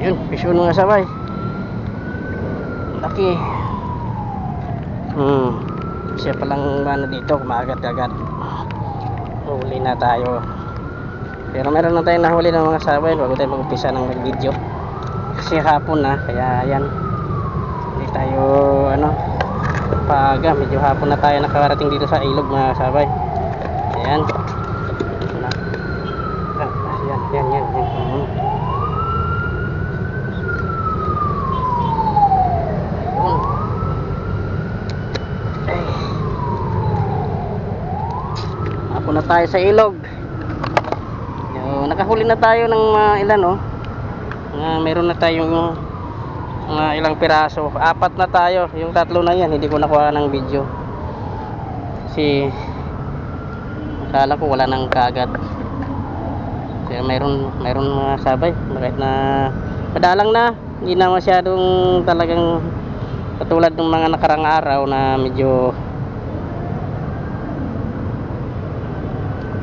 Yun, pisyon mga sabay. Laki. Hmm. Siya palang ano dito, kumagat-agat. Huli na tayo. Pero meron na tayong nahuli ng mga sabay bago tayo mag-umpisa ng mag-video. Kasi hapon na, kaya yan. Hindi tayo, ano, paga. Medyo hapon na tayo nakarating dito sa ilog mga sabay. Ayan. Na. Ah, yan, yan, yan, yan. Hmm. Yun. Ay. Hapon na tayo sa ilog. Yo, nakahuli na tayo ng mga ilan oh. Mga meron na tayong mga ilang piraso. Apat na tayo. Yung tatlo na yan, hindi ko nakuha ng video. Kasi akala ko wala nang kagat. Kaya mayroon mayroon mga sabay kahit na madalang na hindi na masyadong talagang katulad ng mga nakarang araw na medyo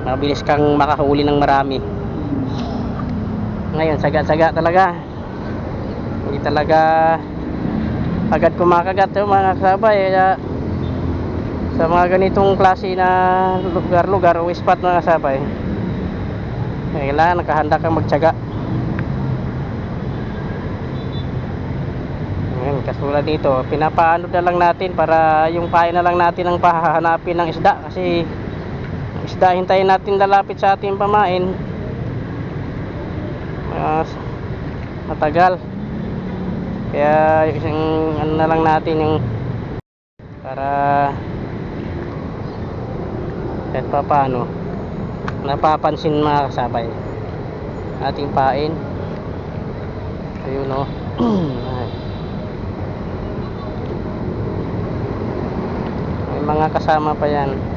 mabilis kang makahuli ng marami. Ngayon saga-saga talaga. Hindi talaga agad kumakagat yung mga kasabay. Kaya sa mga ganitong klase na lugar-lugar o spot mga kasabay kailangan nakahanda kang magtyaga Ngayon, kasulad dito, pinapaano na lang natin para yung pain na lang natin ang pahahanapin ng isda. Kasi isda hintayin natin lalapit sa ating pamain. Mas matagal. Kaya isang ano na lang natin yung para kahit pa paano napapansin mga kasabay ating pain. Ayun o Ay. may mga kasama pa yan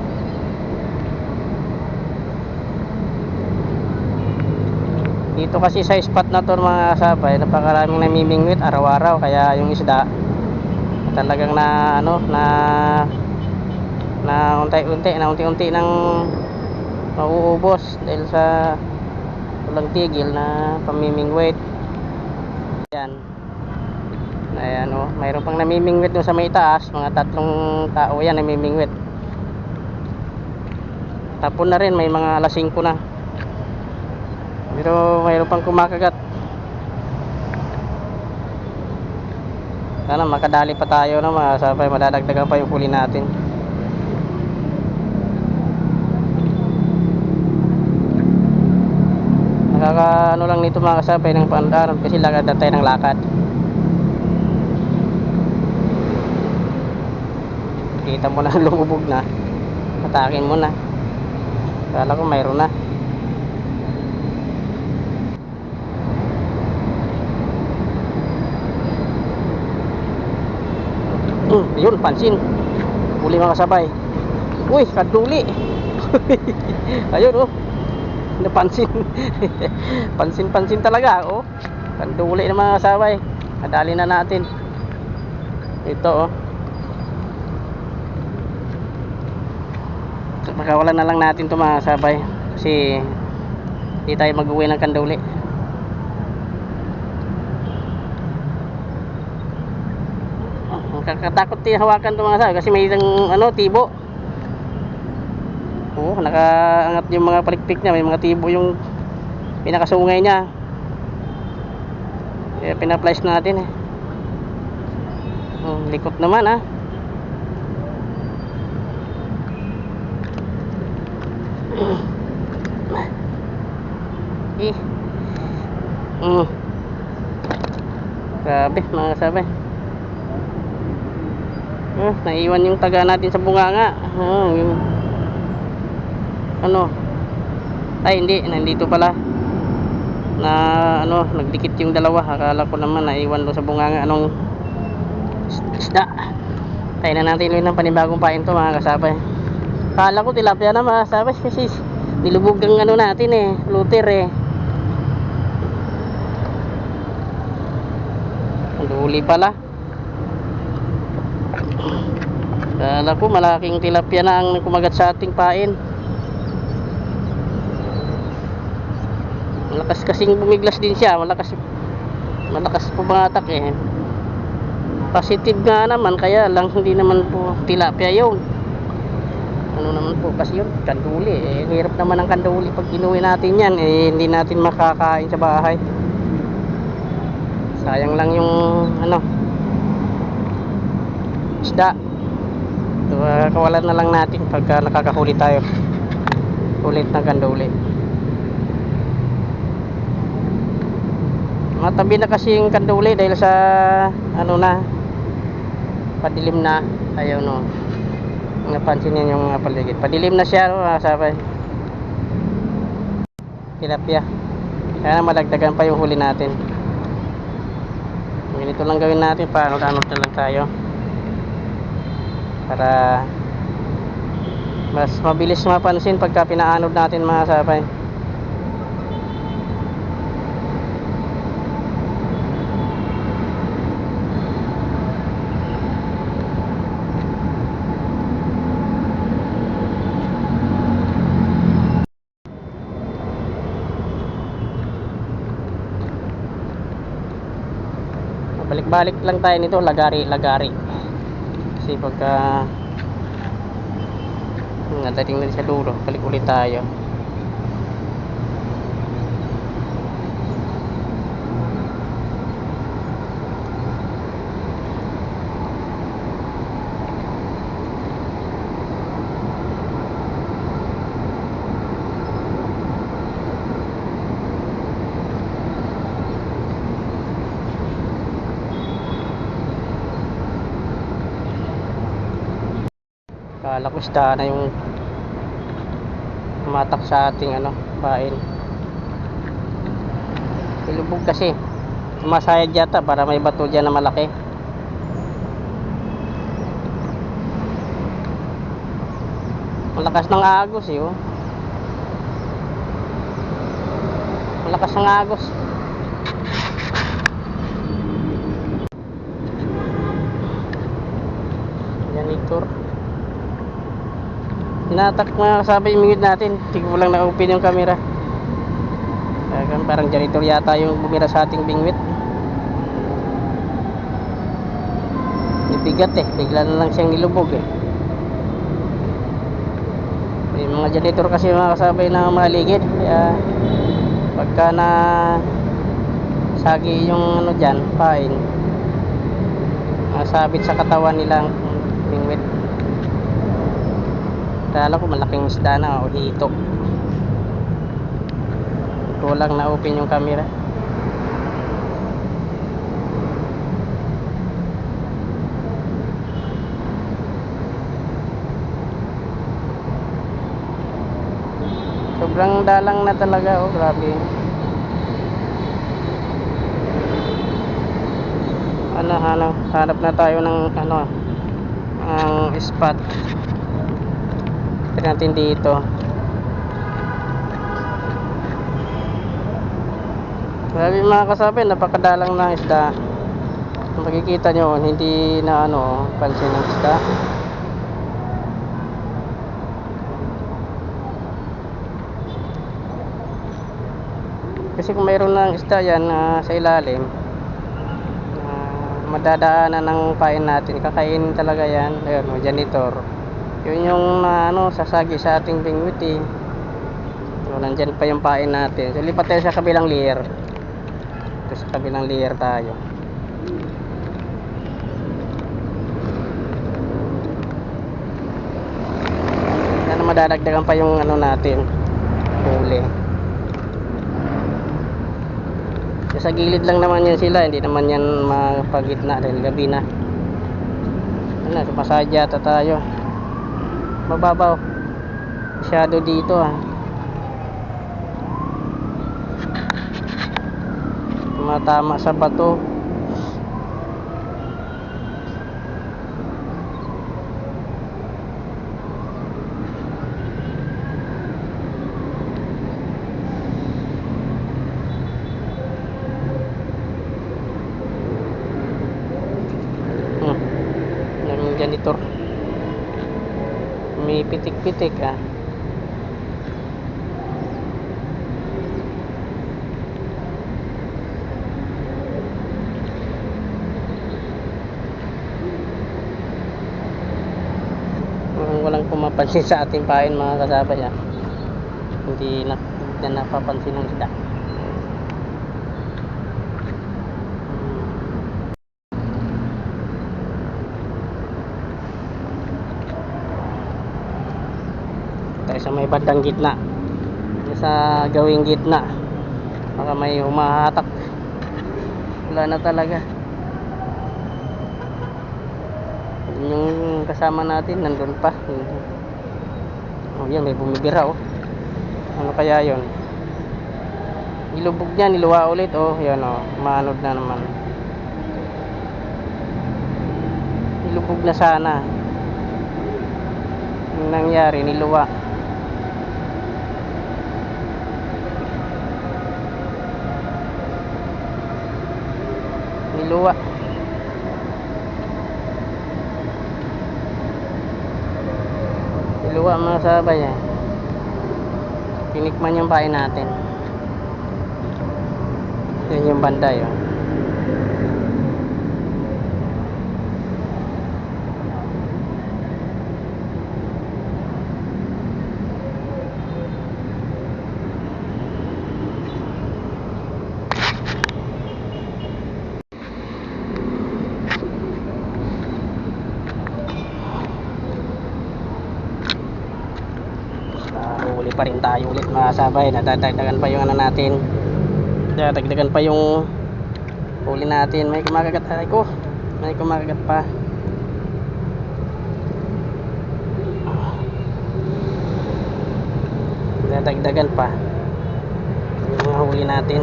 dito kasi sa spot na to mga kasabay napakaraming namimingwit araw-araw. Kaya yung isda talagang na ano na na unti-unti na unti-unti nang mauubos dahil sa walang tigil na pamimingwit. Yan ayan o mayroon pang namimingwit doon sa may taas. Mga tatlong tao yan namimingwit. Tapon na rin may mga alas 5 na pero mayroon pang kumakagat. Sana makadali pa tayo na mga sabay madadagdagan pa yung huli natin. Nakaka ano lang nito mga kasabay ng pandaran kasi lakad na tayo ng lakad. Kita mo na lumubog na. Atakin mo na. Kala ko mayroon na Hmm, yun, pansin. Huli mga kasabay. Uy, kaduli. Ayun, oh. Napansin. Pansin-pansin talaga, oh. Kaduli ng mga kasabay. Nadali na natin. Ito, oh. Pakawalan na lang natin to mga kasabay. Kasi hindi tayo mag-uwi ng kanduli. Nakakatakot din hawakan to mga sa kasi may isang ano tibo. Oo, nakaangat yung mga palikpik niya, may mga tibo yung pinakasungay niya. Kaya pina-flash natin eh. Hmm, likot naman ah. Eh. Mm. Grabe mga sabi. Ah, naiwan yung taga natin sa bunganga. Yung ano? Ay, hindi, nandito pala. Na ano, nagdikit yung dalawa. Akala ko naman naiwan do sa bunganga anong is- isda. Tayo na natin ulit ng panibagong pain to mga kasabay. Akala ko tilapia na mga kasabay kasi nilubog ang ano natin eh, luter eh. Huli pala. Kala ko malaking tilapia na ang kumagat sa ating pain. Malakas kasing bumiglas din siya, malakas malakas po bumatak eh. Positive nga naman kaya lang hindi naman po tilapia yun. Ano naman po kasi yun? Kanduli. Eh hirap naman ang kanduli pag inuwi natin yan. Eh hindi natin makakain sa bahay. Sayang lang yung ano isda uh, kawalan na lang natin pagka nakakahuli tayo. Ulit ng kanduli matabi na kasi yung kanduli dahil sa ano na padilim na. Ayaw no. Napansin niyo yung mga paligid. Padilim na siya no, sabay tilapia. Kaya malagdagan pa yung huli natin. Ganito lang gawin natin anot na lang tayo para mas mabilis mapansin pagka pinaanod natin mga sabay balik-balik lang tayo nito lagari lagari kasi pagka nadating na sa dulo balik ulit tayo Kala na yung tumatak sa ating ano, bain. Ilubog kasi. Sumasayad yata para may bato dyan na malaki. Malakas ng agos eh oh. Malakas ng agos. Janitor. Tinatak mga kasabay yung mingid natin. Hindi ko lang na-open yung camera. Kaya parang janitor yata yung bumira sa ating bingwit. Bigat eh. Bigla na lang siyang nilubog eh. May mga janitor kasi mga kasabay na maligid. Kaya pagka na sagi yung ano dyan, pain. Masabit sa katawan nilang bingwit. Kala ko malaking isda na o hito. Ito lang na-open yung camera. Sobrang dalang na talaga oh, grabe. Ano, ano, hanap na tayo ng ano, ang spot. Tignan natin dito. Grabe mga kasabi, napakadalang na isda. Kung makikita nyo, hindi na ano, pansin ng isda. Kasi kung mayroon ng isda yan ah, sa ilalim, ah, madadaanan ng pain natin. Kakainin talaga yan. Ayun, janitor. Yun yung na, ano, sasagi sa ating bingwit eh. So, nandyan pa yung pain natin. So, lipat tayo sa kabilang layer. Ito sa kabilang layer tayo. Sana madadagdagan pa yung ano natin. Huli. Sa gilid lang naman yan sila, hindi naman yan mapagitna dahil gabi na. Ano, sumasadya ata tayo. Mababaw. Masyado dito ah. Tumatama sa bato. Kitik ah. walang pumapansin sa ating pain mga kasabay ah. hindi na, na napapansin ng isda sa may bandang gitna. Sa gawing gitna. Baka may humahatak. Wala na talaga. Yung kasama natin. Nandun pa. Oh yan. May bumibira oh. Ano kaya yon nilubog niya. Niluwa ulit oh. Yan oh. Maanod na naman. Nilubog na sana. Yung nangyari? Niluwa niluwa niluwa mga sabay eh. Tinikman yung pain natin. Yun yung banda yun Uh, uli pa rin tayo ulit mga sabay. Nadadagdagan pa yung ano natin. Nadadagdagan pa yung huli natin. May kumakagat ay ko. May kumakagat pa. Nadadagdagan pa yung mga huli natin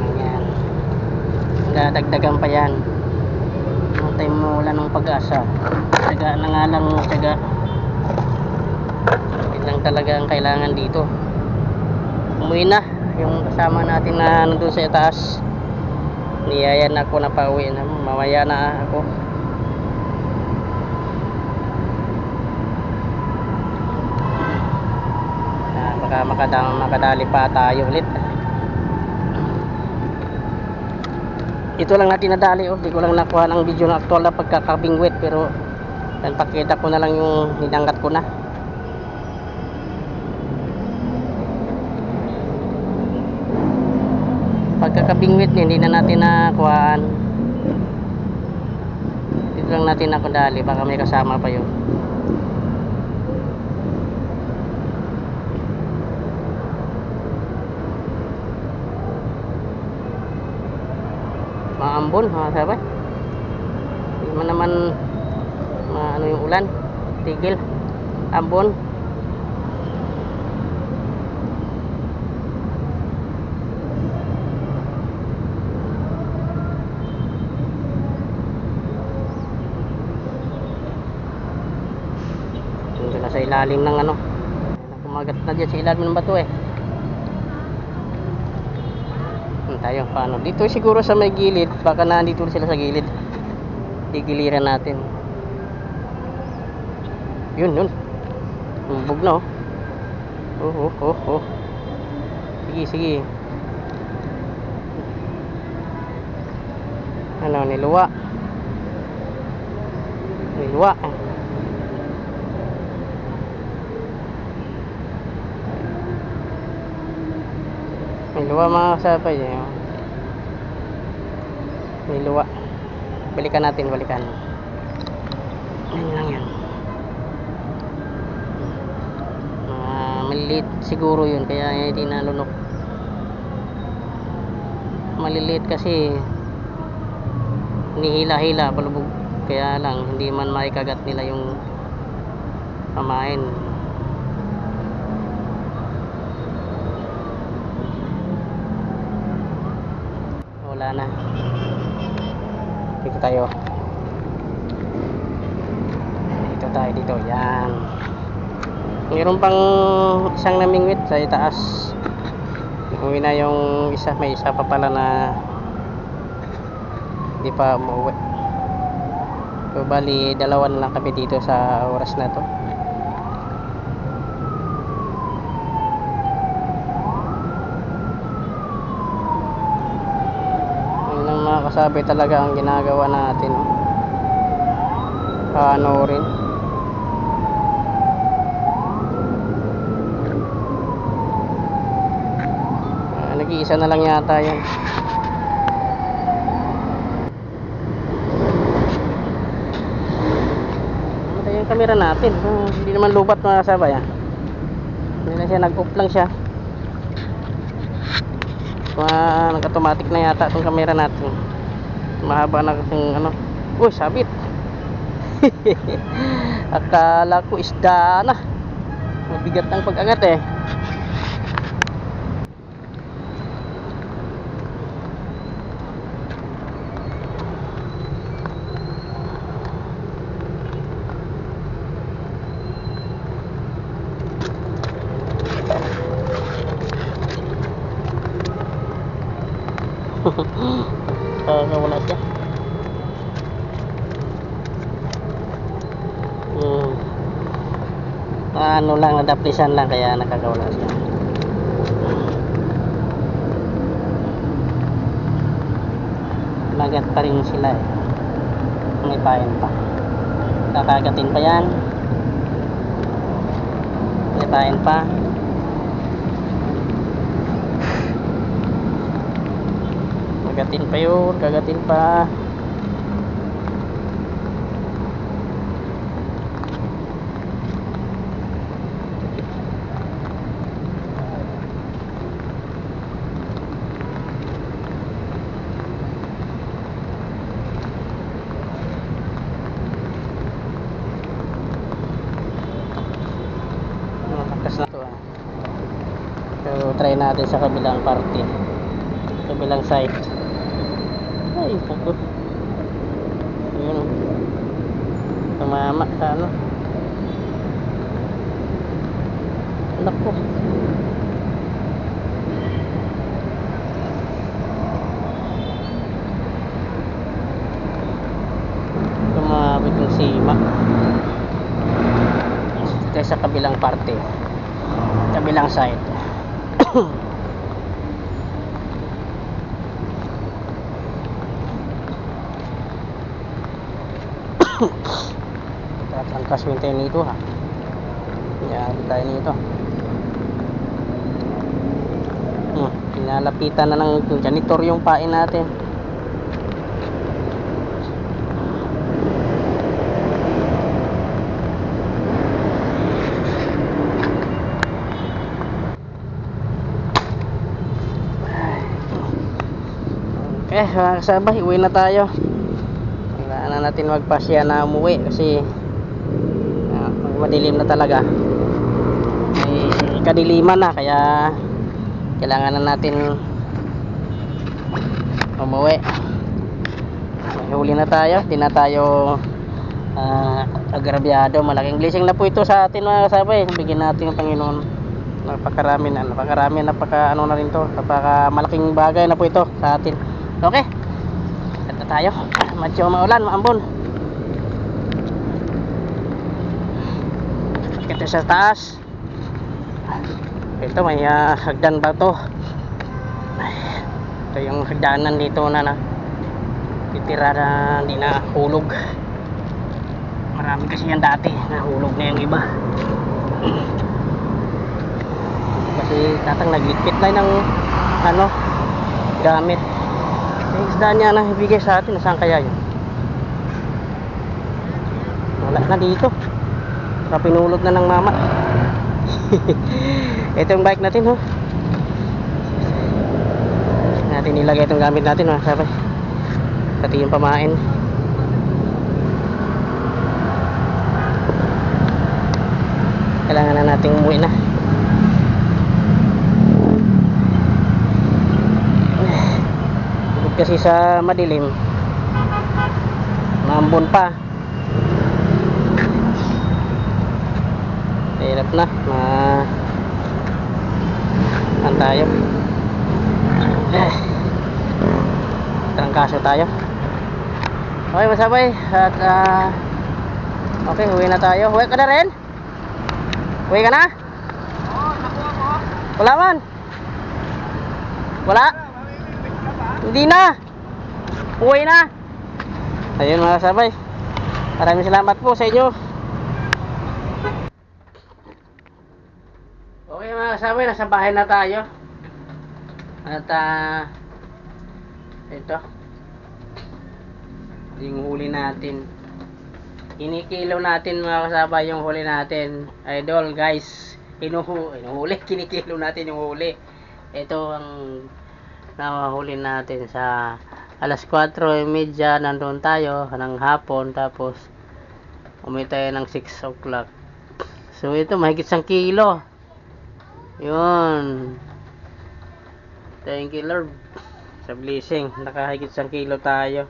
Ayan. Dadagdagan pa yan. Antay mo wala ng pag-asa. Tsaga na nga lang, tsaga. Yun lang talaga ang kailangan dito. Umuwi na. Yung kasama natin na nandun sa itaas. Niyayan ako na pauwi na. Mamaya na ako. Ah, baka makadali pa tayo ulit. Ito lang natin nadali oh. Di ko lang nakuha ng video na actual na pagkakabingwit pero yan pakita ko na lang yung ninangkat ko na. Pagkakabingwit niya, hindi na natin nakuhaan. Dito lang natin nakadali baka may kasama pa yun. Maambon mga sabay hindi man naman ma ano yung ulan tigil. Ambon. Sa ilalim ng ano. Kumagat na dyan sa ilalim ng bato eh Hmm, tayo paano? Dito siguro sa may gilid baka nandito sila sa gilid. Gigiliran natin. Yun yun. Bubog na oh. Oh oh oh, oh. sige sige. Ano niluwa. Niluwa Luwa mga kasabay eh. May luwa. Balikan natin, balikan. Yan lang yan. Mga maliliit siguro yun, kaya hindi nalunok. Maliliit kasi nihila-hila, palubog. Kaya lang, hindi man maikagat nila yung pamain. Wala na dito tayo. Dito tayo dito. Yan. Mayroon pang isang namingwit sa itaas. Uwi na yung isa. May isa pa pala na hindi pa umuwi so bali dalawa na lang kami dito sa oras na to kasabi talaga ang ginagawa natin. Paano rin. Ah, nag-iisa na lang yata yan. Matay yung camera natin. Ah, hindi naman lubat mga kasabay ah. Hindi na siya nag-off lang siya. Mga nag-automatic na yata itong camera natin. Mahaba na kasing ano. Uy, sabit. Akala ko isda na. Mabigat ang pag-angat eh. Kaya wala siya. Hmm. Ano lang, kaya nakakawala siya. Magat pa rin sila eh. May pain pa. Kakagatin pa yan. May pain pa. Kagatin pa yun, kagatin pa. Malakas na to ah. So, try natin sa kabilang parte. Kabilang side. Ay, naku. Ayun. oh. Tumama sa ano. Naku. Tumabit yung sima. Ito sa kabilang parte. Kabilang side. Tatangkas mo tayo nito ha. Yan tayo nito. Hmm, pinalapitan na ng janitor yung pain natin. Okay, mga kasabay, uwi na tayo. Kailangan na natin magpasya na umuwi kasi ah, madilim na talaga. May kadiliman na kaya kailangan na natin umuwi. May huli na tayo, di na tayo ah, agrabyado. Malaking blessing na po ito sa atin mga kasabay. Bigyan natin ng Panginoon. Napakarami na, napakarami, napaka ano na rin to. Napaka malaking bagay na po ito sa atin. Okay. Ito tayo. Medyo maulan, maambon. Ito sa taas. Ito may ah, hagdan ba to? Ito yung hagdanan dito na na titira na hindi na hulog. Marami kasi yan dati. Nahulog na yung iba. Kasi tatang naglikpit na ng ano gamit. Isda niya na ibigay sa atin, saan kaya yun? Wala na dito. Baka pinulot na ng mama. Ito yung bike natin, ho. Natin nilagay itong gamit natin, mga sabay. Pati yung pamain. Kailangan na nating umuwi na. Kasi sa madilim maambon pa. Hirap na ma an tayo? Eh trangkaso tayo. Okay masabay at ah, okay uwi na tayo. Uwi ka na rin? Uwi ka na? Wala man? Wala hindi na Uwi na! Ayun mga sabay. Maraming salamat po sa inyo. Okay mga kasabay, nasa bahay na tayo. At ah, ito. Yung huli natin. Kinikilo natin mga kasabay yung huli natin. Idol guys, inuhu inuhuli, kinikilo natin yung huli. Ito ang nahuli natin sa alas 4.30 nandun tayo ng hapon tapos umay tayo ng 6 o'clock. So ito mahigit isang kilo. Yun. Thank you Lord sa blessing. Nakahigit isang kilo tayo.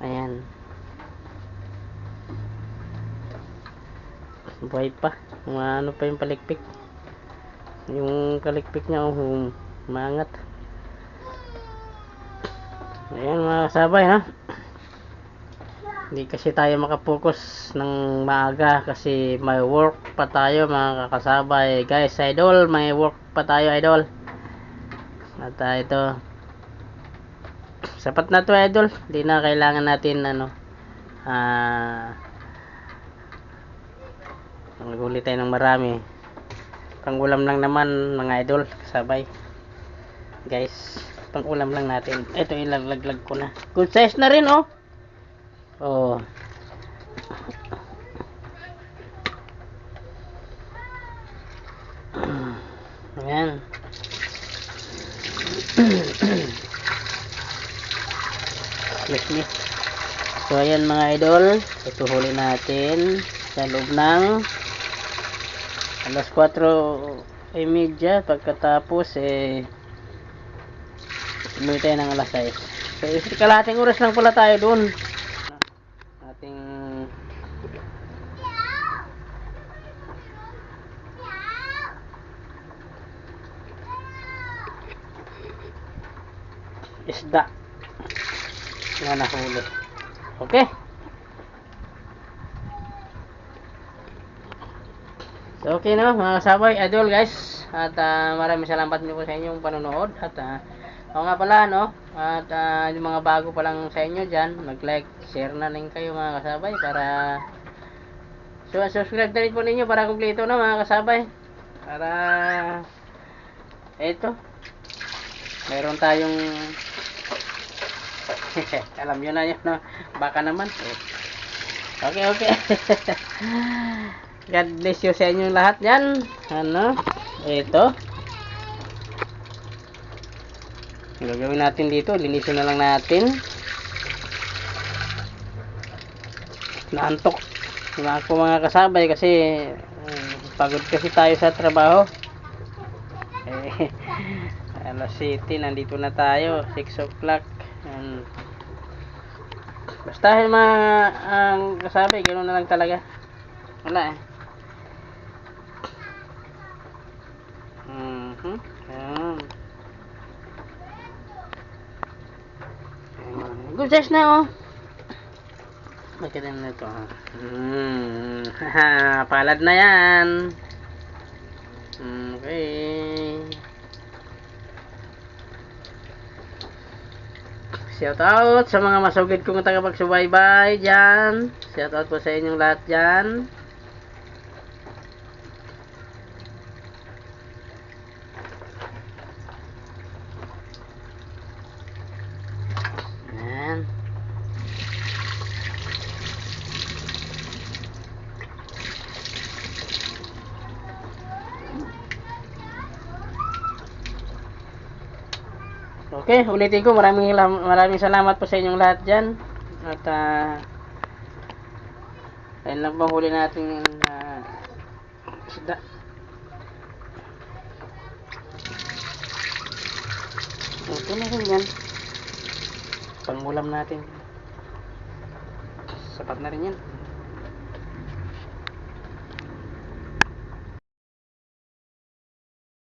Ayan. Buhay pa. Ano pa yung palikpik. Yung kalikpik niya oh, umangat. Ayan mga kasabay ha. Hindi kasi tayo makapokus ng maaga kasi may work pa tayo mga kasabay. Guys, idol, may work pa tayo idol. At ah, ito. Sapat na to idol. Hindi na kailangan natin ano ah Maghuli tayo ng marami. Pangulam lang naman mga idol, kasabay. Guys, pangulam lang natin. Ito ilalaglag ko na. Good size na rin oh. Oh. Ayan. Yes, yes. So ayan mga idol, ito huli natin sa loob ng alas 4 ay media pagkatapos eh umuwi tayo ng alas 6 so kalating oras lang pala tayo dun ating isda na nahuli okay So, okay na mga kasabay, idol guys. At ah, maraming salamat niyo po sa inyong panonood. At uh, ako nga pala, no? At ah, yung mga bago pa lang sa inyo dyan, mag-like, share na rin kayo mga kasabay para so, subscribe na rin po ninyo para kumpleto na mga kasabay. Para eto meron tayong alam nyo na yun, no? Baka naman. Okay, okay. God bless you sa inyong lahat yan. Ano? Ito. Ang gagawin natin dito, linisin na lang natin. Naantok na ako mga kasabay kasi um, pagod kasi tayo sa trabaho. Eh, alas city, nandito na tayo. 6 o'clock. Yan. Basta mga ang kasabay, ganoon na lang talaga. Wala eh. Mhm. Ayan. Ayan. Good size na oh. Maganda na ito ha. Hmm. Palad na yan. Okay. Shout out sa mga masugid kong tagapagsubaybay dyan. Shout out po sa inyong lahat dyan. Ayan. Okay, ulitin ko. Maraming maraming salamat po sa inyong lahat dyan. At ah ayun lang po huli natin uh, isda. Ito na rin yan. Pangulam natin. Sapat na rin yan.